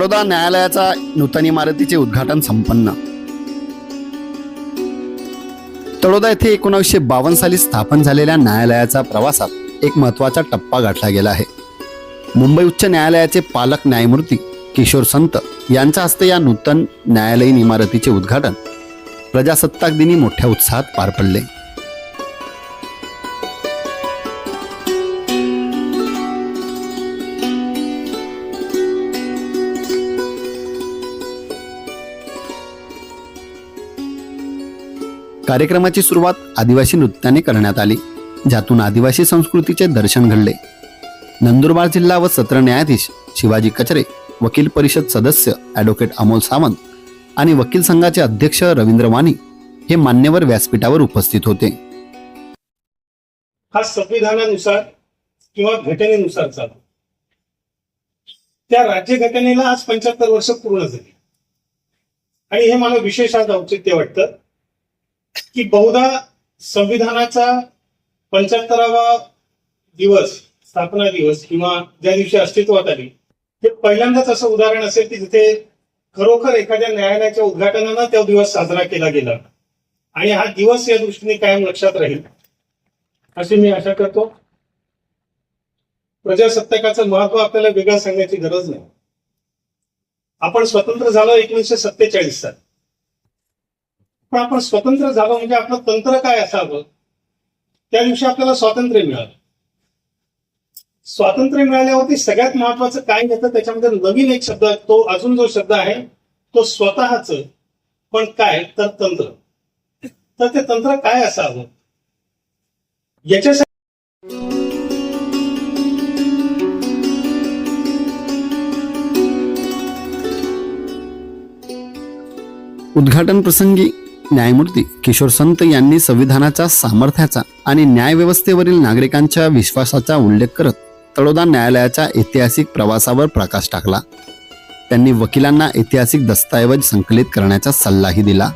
तळोदा न्यायालयाचा नूतन इमारतीचे उद्घाटन संपन्न. तळोदा येथे एकोणीसशे बावन्न साली स्थापन झालेल्या न्यायालयाचा प्रवासात एक महत्त्वाचा टप्पा गाठला गेला आहे. मुंबई उच्च न्यायालयाचे पालक न्यायमूर्ती किशोर संत यांच्या हस्ते या नूतन न्यायालयीन इमारतीचे उद्घाटन प्रजासत्ताक दिनी मोठ्या उत्साहात पार पडले. कार्यक्रमाची सुरुवात आदिवासी नृत्याने करण्यात आली ज्यातून आदिवासी संस्कृतीचे दर्शन घडले. नंदुरबार जिल्हा व सत्र न्यायाधीश शिवाजी कचरे वकील परिषद सदस्य ॲडव्होकेट अमोल सावंत आणि वकील संघाचे अध्यक्ष रवींद्र वाणी हे मान्यवर व्यासपीठावर उपस्थित होते. हा संविधानानुसार किंवा घटनेनुसार चालू. त्या राज्यघटनेला आज पंच्याहत्तर वर्ष पूर्ण झाली. आणि हे मला विशेष आज औचित्य वाटतं. की बहुधा संविधानाचा पंच्याहत्तरावा दिवस स्थापना दिवस किंवा ज्या दिवशी अस्तित्वात आली हे पहिल्यांदाच असं उदाहरण असेल की जिथे खरोखर एखाद्या न्यायालयाच्या उद्घाटनानं तो दिवस साजरा केला गेला. आणि हा दिवस या दृष्टीने कायम लक्षात राहील. अशी मी आशा करतो. प्रजासत्ताकाचं महत्त्व आपल्याला वेगळं सांगण्याची गरज नाही. आपण स्वतंत्र झालो एकोणीसशे सत्तेचाळीस साल. पण आपण स्वतंत्र झालो म्हणजे आपलं तंत्र काय असावं? त्या दिवशी आपल्याला स्वातंत्र्य मिळालं. स्वातंत्र्य मिळाल्यावरती सगळ्यात महत्वाचं काय येतं त्याच्यामध्ये नवीन एक शब्द तो अजून जो शब्द आहे तो स्वतःच. पण काय? तर तंत्र. तर ते तंत्र काय असावं? याच्यासाठी उद्घाटन प्रसंगी न्यायमूर्ती किशोर संत यांनी संविधानाच्या सामर्थ्याचा आणि न्यायव्यवस्थेवरील नागरिकांच्या विश्वासाचा उल्लेख करत तळोदा न्यायालयाच्या ऐतिहासिक प्रवासावर प्रकाश टाकला. त्यांनी वकिलांना ऐतिहासिक दस्तऐवज संकलित करण्याचा सल्लाही दिला.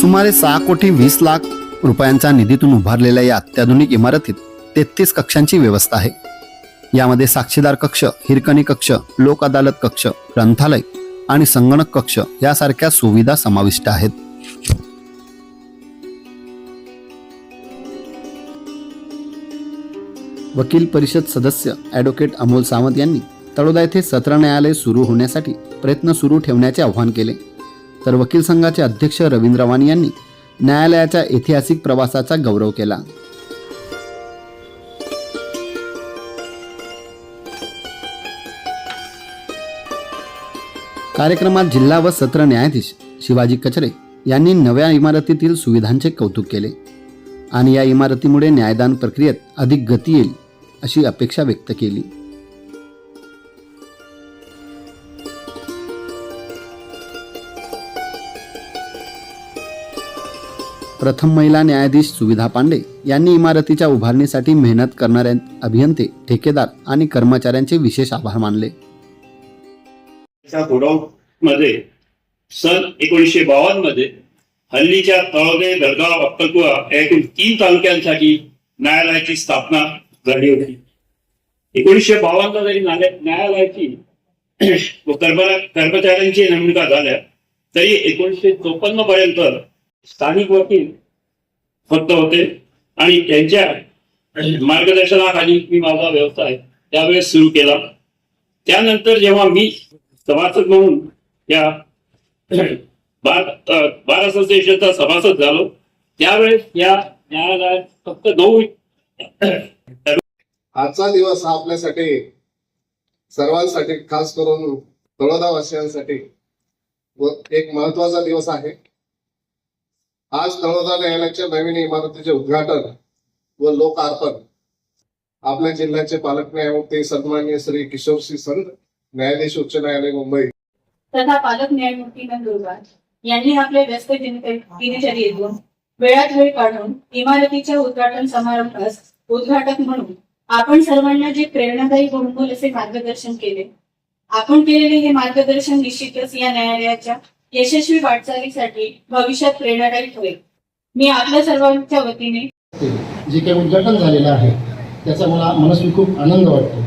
सुमारे सहा कोटी वीस लाख रुपयांच्या निधीतून उभारलेल्या या अत्याधुनिक इमारतीत तेहतीस कक्षांची व्यवस्था आहे. यामध्ये साक्षीदार कक्ष हिरकणी कक्ष लोक अदालत कक्ष ग्रंथालय आणि संगणक कक्ष यासारख्या सुविधा समाविष्ट आहेत. वकील परिषद सदस्य ॲडव्होकेट अमोल सावंत यांनी तळोदा येथे सत्र न्यायालय सुरू होण्यासाठी प्रयत्न सुरू ठेवण्याचे आवाहन केले. तर वकील संघाचे अध्यक्ष रवींद्र वाणी यांनी न्यायालयाच्या ऐतिहासिक प्रवासाचा गौरव केला. कार्यक्रमात जिल्हा व सत्र न्यायाधीश शिवाजी कचरे यांनी नव्या इमारतीतील सुविधांचे कौतुक केले आणि या इमारतीमुळे न्यायदान प्रक्रियेत अधिक गती येईल अशी अपेक्षा व्यक्त केली. प्रथम महिला न्यायाधीश सुविधा पांडे यांनी इमारतीच्या उभारणीसाठी मेहनत करणाऱ्या अभियंते ठेकेदार आणि कर्मचाऱ्यांचे विशेष आभार मानले. मध्ये सन एकोणीसशे बावन्नमध्ये हल्लीच्या तळोदे दरगाव अक्कलकुवा या एकूण तीन तालुक्यांसाठी न्यायालयाची स्थापना झाली होती. एकोणीसशे बावन्न जरी न्यायालयाची कर्मचाऱ्यांची नेमणुका झाल्या तरी एकोणीसशे चोपन्न पर्यंत स्थानिक वकील फक्त होते आणि त्यांच्या मार्गदर्शनाखाली मी माझा व्यवसाय त्यावेळेस सुरू केला. त्यानंतर जेव्हा मी सभासद म्हणून या बार बार असोसिएशनचा सभासद झालो. त्यावेळेस या न्यायालयात फक्त नऊ आजचा दिवस हा आपल्यासाठी सर्वांसाठी खास करून तळोदावासियांसाठी व एक महत्त्वाचा दिवस आहे. आज तळोदा न्यायालयाच्या नवीन इमारतीचे उद्घाटन व लोकार्पण आपल्या जिल्ह्याचे पालक न्यायमूर्ती सन्मान्य श्री किशोरसिंह संत न्यायाधीश उच्च न्यायालय मुंबई. तथा पालक न्यायमूर्ती नंदुरबार यांनी आपल्या व्यस्त दिनचर्येतून वेळात वेळ काढून इमारतीच्या उद्घाटन समारंभास उद्घाटक म्हणून आपण सर्वांना जे प्रेरणादायी बहुमूल असे मार्गदर्शन केले आपण केलेले हे मार्गदर्शन निश्चितच या न्यायालयाच्या यशस्वी वाटचालीसाठी भविष्यात प्रेरणादायी ठरेल. मी आपल्या सर्वांच्या वतीने जे काही उद्घाटन झालेलं आहे त्याचा मला मनस्वी खूप आनंद वाटतो.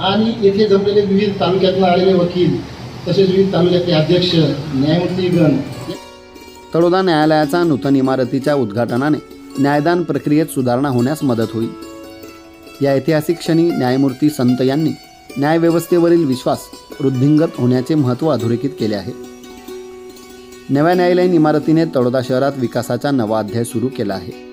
आणि येथे जमलेले विविध तालुक्यातून आलेले वकील तसेच विविध तालुक्यातले अध्यक्ष न्यायमूर्तीगण तळोदा न्यायालयाचा नूतन इमारतीच्या उद्घाटनाने न्यायदान प्रक्रियेत सुधारणा होण्यास मदत होईल. या ऐतिहासिक क्षणी न्यायमूर्ती संत यांनी न्यायव्यवस्थेवरील विश्वास वृद्धिंगत होण्याचे महत्त्व अधोरेखित केले आहे. नव्या न्यायालयीन इमारतीने तळोदा शहरात विकासाचा नवा अध्याय सुरू केला आहे.